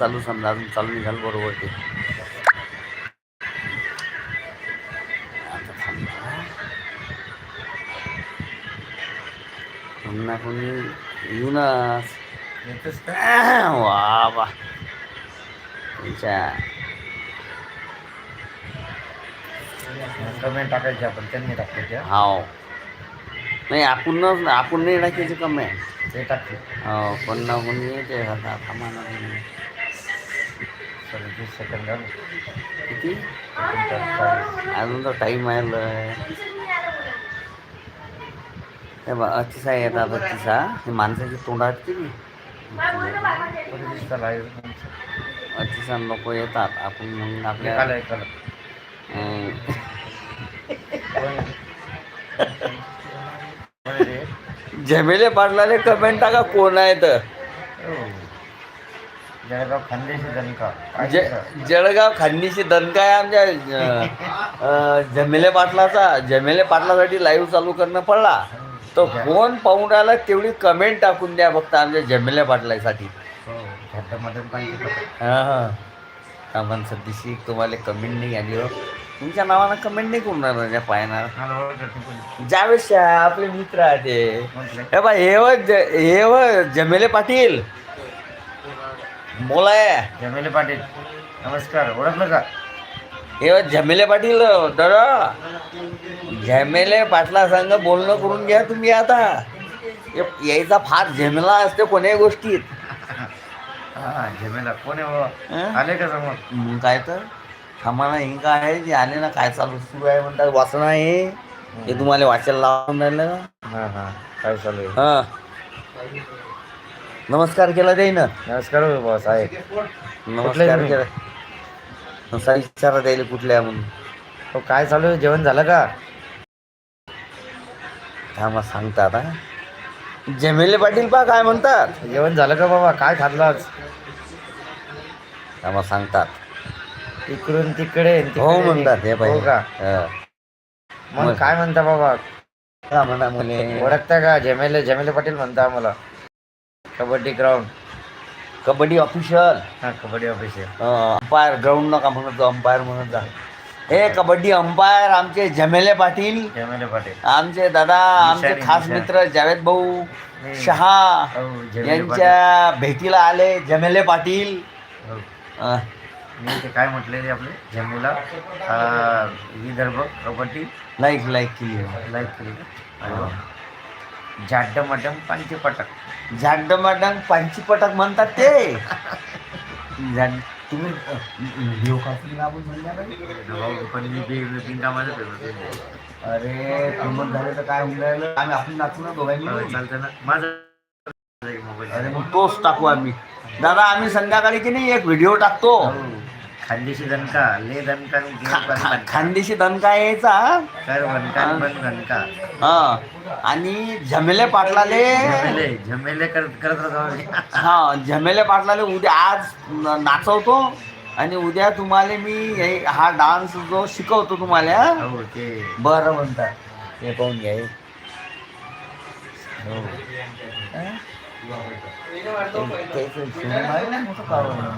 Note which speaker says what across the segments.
Speaker 1: चालू समजा अजून चालू निघाल बरोबर ते. पुन्हा कोणी
Speaker 2: येतच का
Speaker 1: वा वा
Speaker 2: कमेंट टाकायची आपण त्यांनी त्या
Speaker 1: हाव. नाही आपण आपण नाही टाकायचे कमी आहे
Speaker 2: ते टाकले.
Speaker 1: हो पण ना कोणी येते आता थांबा ना.
Speaker 2: सदतीस सेकंद
Speaker 1: किती? अजून तर टाईम आहे बघ अतिसा येतात अतिसा हे माणसाची तोंडात किती अतिसा लोक येतात. आपण मग आपल्या झमेले पाटलाले कमेंट टाका कोण आहे तर.
Speaker 2: जळगाव खानदेशी दणका.
Speaker 1: जे जळगाव खांदीशी दणका आहे आमच्या अं, अं, झमेले पाटलाचा. झमेले पाटलासाठी लाईव्ह चालू करणं पडला. तर कोण पाहून राहिला तेवढी कमेंट टाकून द्या फक्त आमच्या झमेले पाटलासाठी.
Speaker 2: पाहिजे
Speaker 1: हां हां. सामान सध्याशी तुम्हाला कमेंट नाही आली हो. तुमच्या नावानं कमेंट नाही करून राहिलं पायणार ज्यावेळेस आपले मित्र आहे ते
Speaker 2: म्हटलं
Speaker 1: हे बा हे व ज- हे व जमेले पाटील. बोलाय
Speaker 2: जमेले पाटील. नमस्कार. ओळखलं का?
Speaker 1: हे व जमेले पाटील दादा झमेले पाटला संग बोलणं करून घ्या तुम्ही आता. यायचा फार झेमेला असते कोण्याही गोष्टीत.
Speaker 2: हा झमेला. कोण आहे बाबा? आले का समोर?
Speaker 1: मग काय तर? थांबा हे काय आहे? जे आले ना काय चालू सुरू आहे म्हणतात वाचना आहे. हे तुम्हाला वाचायला लावून राहिलं
Speaker 2: हा हा. काय चालू आहे?
Speaker 1: हा. नमस्कार केला जाई ना.
Speaker 2: नमस्कार हो बाबा साहेब.
Speaker 1: नमस्कार? केला. नमस्कार विचारा द्यायला कुठल्या म्हणून
Speaker 2: हो काय चालू आहे? जेवण झालं का?
Speaker 1: थांबा सांगता आता. जमेले पाटील पा काय म्हणतात?
Speaker 2: जेवण झालं का बाबा? काय खाल्लं आज?
Speaker 1: थांबा सांगतात.
Speaker 2: इकडून तिकडे आणि
Speaker 1: हो
Speaker 2: तिकडे
Speaker 1: म्हणतात हे
Speaker 2: हो
Speaker 1: पाहिजे
Speaker 2: का मग काय म्हणता बाबा?
Speaker 1: म्हणा म्हणे.
Speaker 2: ओळखता का? झमेले झमेले पाटील म्हणता आम्हाला. कबड्डी ग्राउंड
Speaker 1: कबड्डी ऑफिशियल
Speaker 2: हा कबड्डी आहे
Speaker 1: अंपायर ग्राउंड नका म्हणत जा अंपायर म्हणत जा. हे कबड्डी अंपायर आमचे जमेले पाटील.
Speaker 2: झमेले पाटील.
Speaker 1: आमचे दादा आमचे
Speaker 2: निशाणी,
Speaker 1: खास
Speaker 2: निशाणी.
Speaker 1: मित्र जावेद भाऊ. शहा
Speaker 2: हो, जमेले
Speaker 1: यांच्या भेटीला आले जमेले पाटील.
Speaker 2: हो.
Speaker 1: अं,
Speaker 2: मी ते काय म्हटले ते आपले? झमेला आ, विदर्भ कबड्डी.
Speaker 1: लाईक लाईक केली.
Speaker 2: लाईक केली. का अरे वा. जाड्ड मटम पांची पटक
Speaker 1: पांचीपटक म्हणतात ते. झाड तुम्ही काढून आपण संध्याकाळी
Speaker 2: पण मी बिनकामाचं
Speaker 1: अरे फेमस झाले तर काय होऊन राहिलं आम्ही आपण नाचू ना दोघांनी? मिळून.
Speaker 2: चालतं ना. माझं
Speaker 1: अरे मग तोच टाकू आम्ही. दादा आम्ही संध्याकाळी की नाही एक व्हिडिओ टाकतो?
Speaker 2: खानदेशी दणका ले दणका आणि गिर
Speaker 1: खा-
Speaker 2: पण
Speaker 1: खा-
Speaker 2: दणका.
Speaker 1: खानदेशी दणका यायचा
Speaker 2: कर बनका आणि बन दणका
Speaker 1: हा आणि झमेले पाटलाले
Speaker 2: झमेले झमेले करत करत राहतो.
Speaker 1: हा झमेले पाटलाले उद्या आज न- नाचवतो आणि उद्या तुम्हाला मी हे- हा डान्स जो शिकवतो तुम्हाला
Speaker 2: हो ते
Speaker 1: बरं म्हणतात हे पाहून घ्या हे.
Speaker 2: हो
Speaker 1: हा?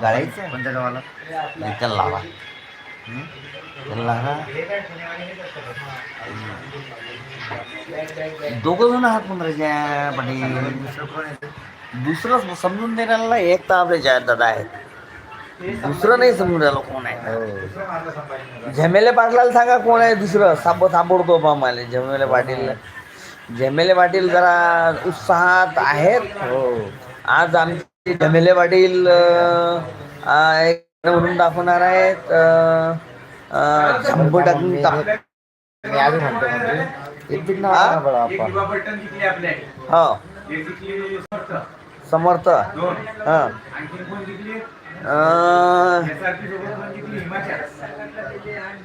Speaker 1: गाळायचं
Speaker 2: कोणत्या गावाला
Speaker 1: लावा त्याला लावा दोघं जण आहात पंधराच्या पाटील
Speaker 2: दुसरं
Speaker 1: दुसरं समजून देण्याला नाही, एक तर आपले जयंत दादा आहेत दुसरं नाही समजून द्यायला कोण आहे झमेले पाटलाला सांगा कोण आहे दुसरं साप सापडतो बा मला झमेले पाटील झमेले पाटील जरा उत्साहात आहेत.
Speaker 2: हो.
Speaker 1: आज आमचे झमेले पाटील म्हणून दाखवणार आहेत.
Speaker 2: म्हणजे.
Speaker 1: हा? हो. समर्थ. हां.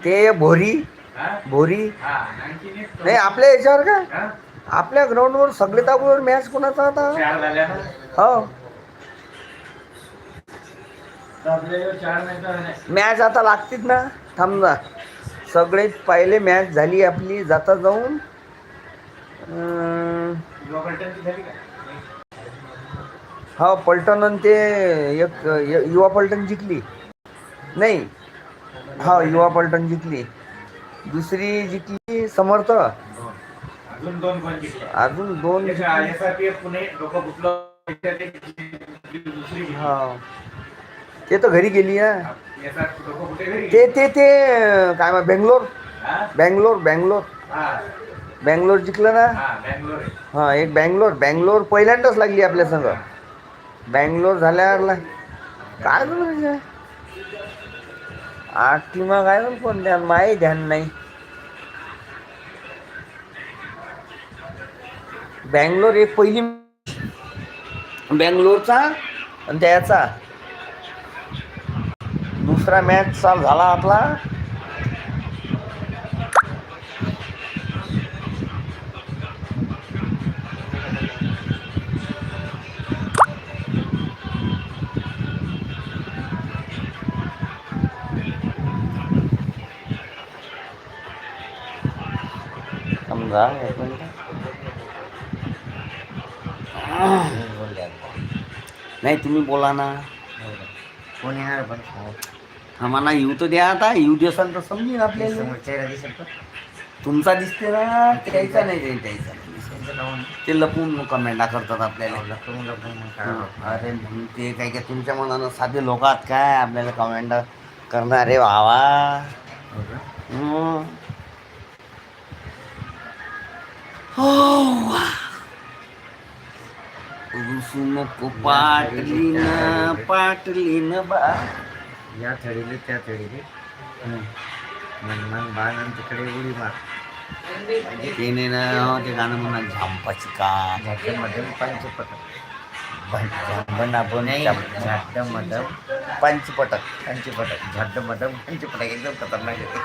Speaker 1: ते भोरी. भोरी. नाही आपल्या याच्यावर का? आपल्या ग्राउंडवर सगळे ताबूवर मॅच कोणाचा होता हो. मॅच आता लागतील ना. थांब. ना सगळे पहिले मॅच झाली आपली जाता जाऊन. हा पलटण आणि ते एक युवा पलटण जिंकली. नाही. हा युवा पलटण जिंकली. दुसरी जिंकली समर्थ.
Speaker 2: अजून दोन
Speaker 1: अजून
Speaker 2: पुणे दुसरी
Speaker 1: हा. ते तर घरी गेली आहे ते ते ते काय मग बेंगलोर? बँगलोर बँगलोर. बँगलोर जिंकलं ना?
Speaker 2: हा
Speaker 1: हा एक बँगलोर. बँगलोर पहिल्यांदाच लागली आपल्या संघ. बँगलोर झाल्यावर काय झालं? आठ टीमा काय पण ध्यान माही ध्यान नाही. बँगलोर एक पहिली बँगलोरचा आणि त्याचा दुसरा मॅच चालू झाला आपला. समजा एक मिनिट नाही तुम्ही बोला ना.
Speaker 2: कोण येणार पण
Speaker 1: आम्हाला येऊ तर द्या आता येऊ देसाल तर समजेल आपल्याला.
Speaker 2: का
Speaker 1: तुमचा दिसते ना त्याचा नाही ते त्याचा दिसत. ते लपून कमेंटा करतात आपल्याला.
Speaker 2: लपून लपून
Speaker 1: हं.
Speaker 2: होतं?
Speaker 1: अरे म्हणून ते काय काय तुमच्या मनानं साधे लोक आहात काय? आपल्याला कमेंट करणारे भावा.
Speaker 2: हो. का?
Speaker 1: हं. हो रुसू नको पाटलीन पाटलीन बा.
Speaker 2: या थडीले त्या थडीले मनमान बाण आणि तिकडे उडी मार.
Speaker 1: ते नाही ना हो, ते गाणं म्हणा झांपाची का
Speaker 2: झाडमध्ये पंचपटक.
Speaker 1: पण आपण
Speaker 2: नाही झाड मदम
Speaker 1: पंचपटक.
Speaker 2: पंचपटक. झाड मदम पंचपटक. एकदम खतरनाक येते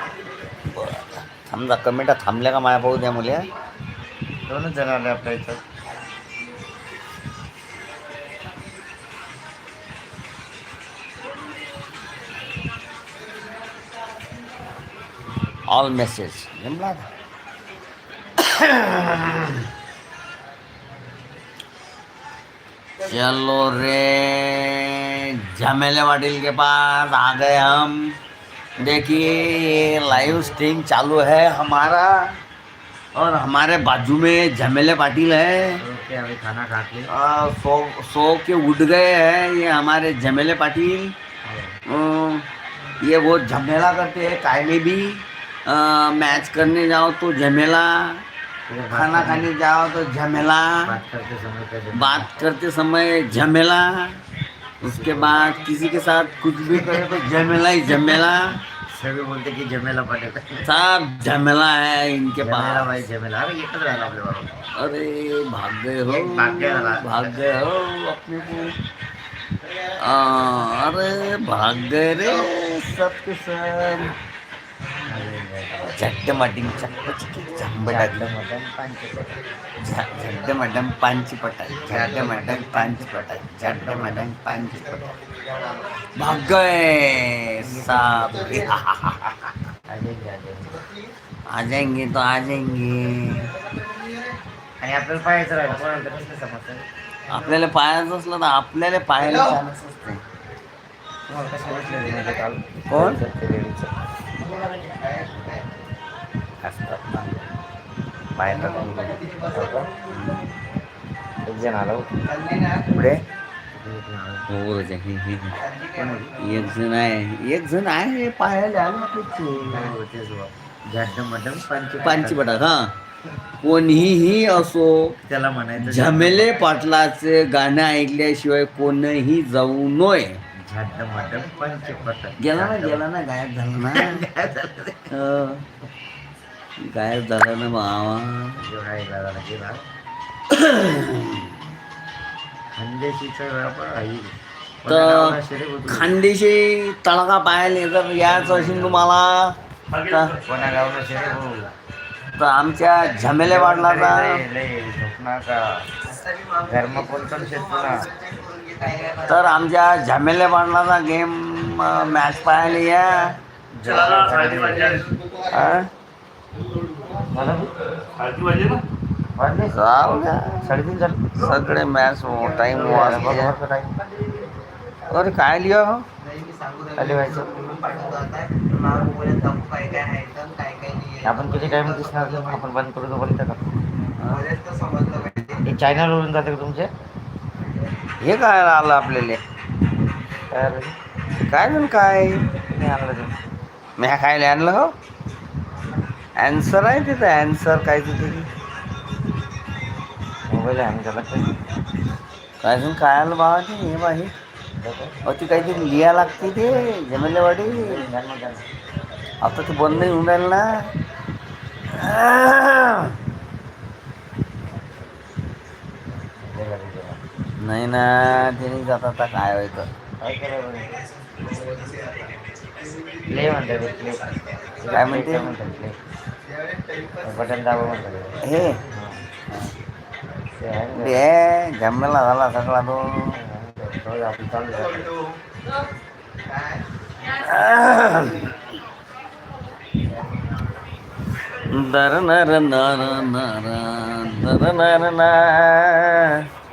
Speaker 1: समजा कमेंटा थांबल्या का माया पाहू द्या मुले?
Speaker 2: दोनच जण आले आपल्या इथं.
Speaker 1: ऑल मेसेज जमला का? चलो रे झमेले वाटिल के पास आ गए हम। देखिए ये लाइव स्ट्रीम चालू है हमारा और हमारे बाजू में झमेले पाटिल है।
Speaker 2: खाना
Speaker 1: खाते सो सो के उठ गए हैं ये हमारे झमेले पाटिल। अं, ये वो झमेला करते हैं काय में भी। मैच करने जाओ तो झमेला खाना खाने जाओ तो झमेला
Speaker 2: बात करते समय
Speaker 1: झमेला। उसके बाद किसी के साथ कुछ भी करे तो झमेला ही झमेला।
Speaker 2: सगळे बोलते की जमेला पटेल
Speaker 1: सब झमेला है इनके पास।
Speaker 2: भाई जमेला अरे एकच राहिला आपल्या बरोबर
Speaker 1: अरे भाग गए हो
Speaker 2: भाग वाला।
Speaker 1: भाग गए हो अपने को। आ, अरे भाग गए रे सब के सब। पांच पटक झड्ड मडम पांच पटक भाग गए सब
Speaker 2: अजय अजय
Speaker 1: आ जाएंगे तो आ जाएंगे.
Speaker 2: आणि आपल्याला पाहायचं राहिलं. कोणाला तर कसं समजतं
Speaker 1: आपल्याला पाहायचं असलं तर आपल्याला पाहायला चालत असते.
Speaker 2: तुम्हाला कसं वाटलं काल
Speaker 1: कोण?
Speaker 2: एक जण आला.
Speaker 1: पुढे
Speaker 2: एक जण
Speaker 1: आहे. एक जण आहे पाहायला आपल्याचे.
Speaker 2: हो,
Speaker 1: हा. कोणीही असो
Speaker 2: त्याला म्हणायचं
Speaker 1: झमेले पाटलाचे गाणं ऐकल्याशिवाय कोणही जाऊ नये. गेला ना गेला ना गायब झाला ना. गायब झाला ना बाबा
Speaker 2: एवढा एक दादाला गेला खानदेशीचा व्यापार आहे
Speaker 1: तर खानदेशी तळका पाहायला जर यायचं असेल तुम्हाला? तर
Speaker 2: कोणा गावला शेरे भाऊ
Speaker 1: तर आमच्या झमेले
Speaker 2: धर्म कोणतं पुन्हा
Speaker 1: तर आमच्या झमेले पाटलाचा गेम मॅच पाहायला या
Speaker 2: जळगावसाठी.
Speaker 1: हा?
Speaker 3: आरती वाजली ना?
Speaker 2: वाजले
Speaker 1: जाऊ द्या
Speaker 2: साडेतीन झाले.
Speaker 1: सगळे मॅच टाइम वाजते
Speaker 2: बरोबर टाइम
Speaker 1: अरे काय लिहा हो?
Speaker 2: व्हायचं. आपण किती टाइम दिसणार? आपण बंद करू तोपर्यंत का? हे चॅनलवरून जाते का तुमचे?
Speaker 1: हे काय आलं आपल्याला?
Speaker 2: काय?
Speaker 1: काय काय?
Speaker 2: नाही आणलं
Speaker 1: मी खायला आणलं हो? ॲन्सर आहे तिथं ॲन्सर काय तिथे?
Speaker 2: मोबाईल हँग झाला काही
Speaker 1: काय अजून काय आलं बाबा ते हे बाई अहो ती काहीतरी लिहा लागते ते जमेलेवाडी. आता ते बंद होऊन राहिलं ना. नाही ना ते नाही जात आता काय व्हायचं
Speaker 2: काय करावं प्ले म्हणतात ते, प्ले
Speaker 1: काय म्हणते?
Speaker 2: म्हणतात प्ले बटन दाबा म्हणतात
Speaker 1: हे
Speaker 2: ते आहे ना.
Speaker 1: ते जमेला